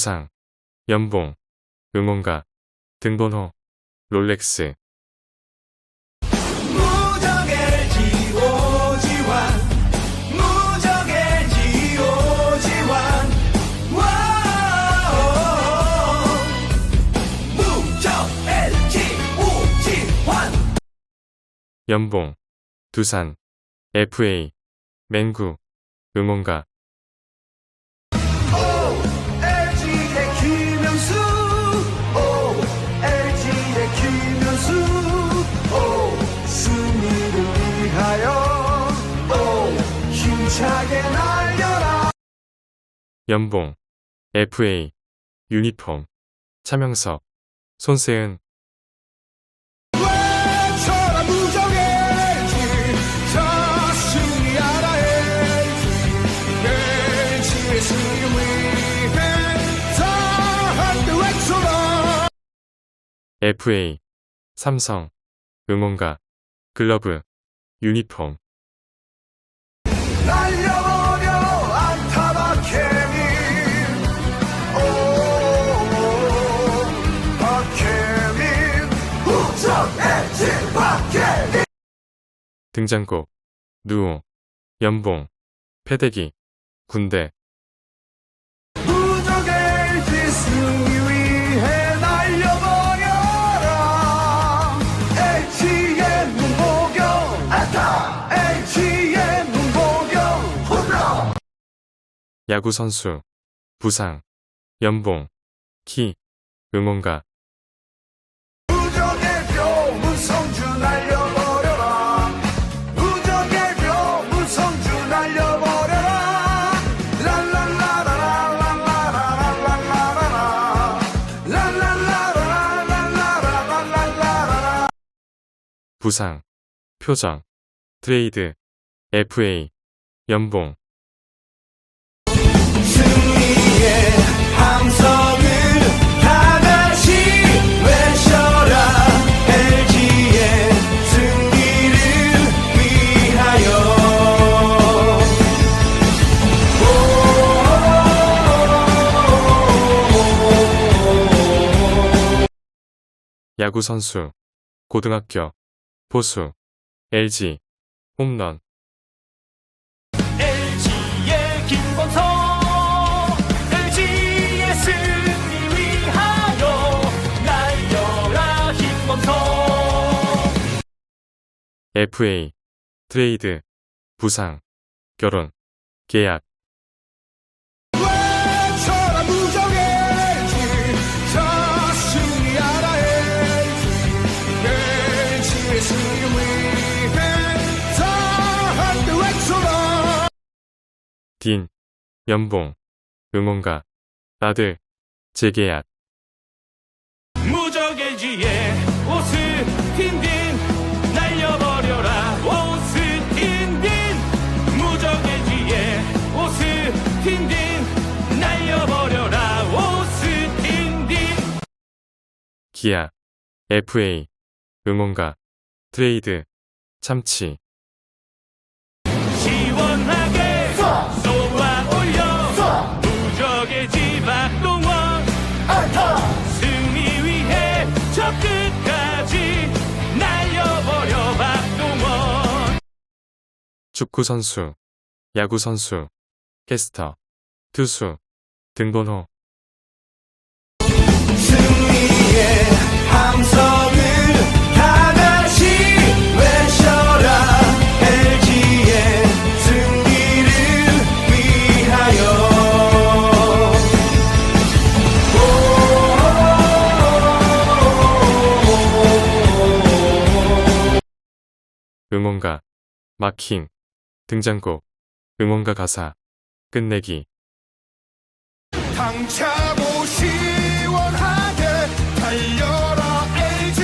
부상, 연봉, 응원가, 등번호, 롤렉스, 연봉, 두산, FA, 맹구, 응원가, 연봉, FA, 유니폼, 차명석, 손세은, FA, 삼성, 응원가, 글러브, 유니폼, 등장곡, 누오, 연봉, 패대기, 군대, 야구선수, 부상, 연봉, 키, 응원가, 부상, 표정, 트레이드, FA, 연봉, 승리의 함성을 다같이 외쳐라. LG의 승리를 위하여. 야구 선수, 고등학교, 보수, LG, 홈런, LG의 김범석 LG의 승리 위하여 날려라 김범석. FA, 트레이드, 부상, 결혼, 계약, 딘, 연봉, 응원가, 아들, 재계약, 무적 LG의 오스틴딘 날려버려라. 오스틴딘 무적 LG의 오스틴딘 날려버려라. 오스틴딘. 기아, FA, 응원가, 트레이드, 참치, 축구선수, 야구선수, 캐스터, 투수, 등번호, 승리의 함성을 다같이 외쳐라. LG의 승리를 위하여. 응원가, 마킹, 등장곡, 응원가 가사, 끝내기, 당차고 시원하게 달려라 LG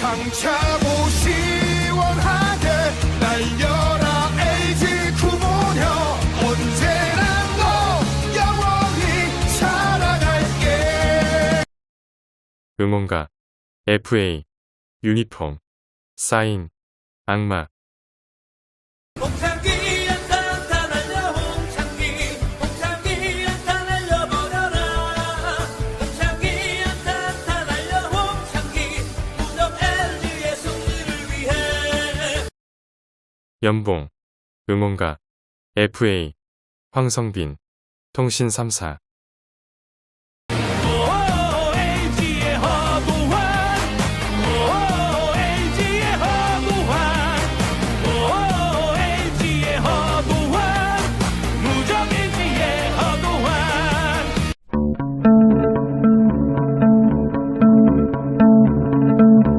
당차 평가, FA, 유니폼, 사인, 악마. 연봉, 응원가, FA, 황성빈, 통신 3사.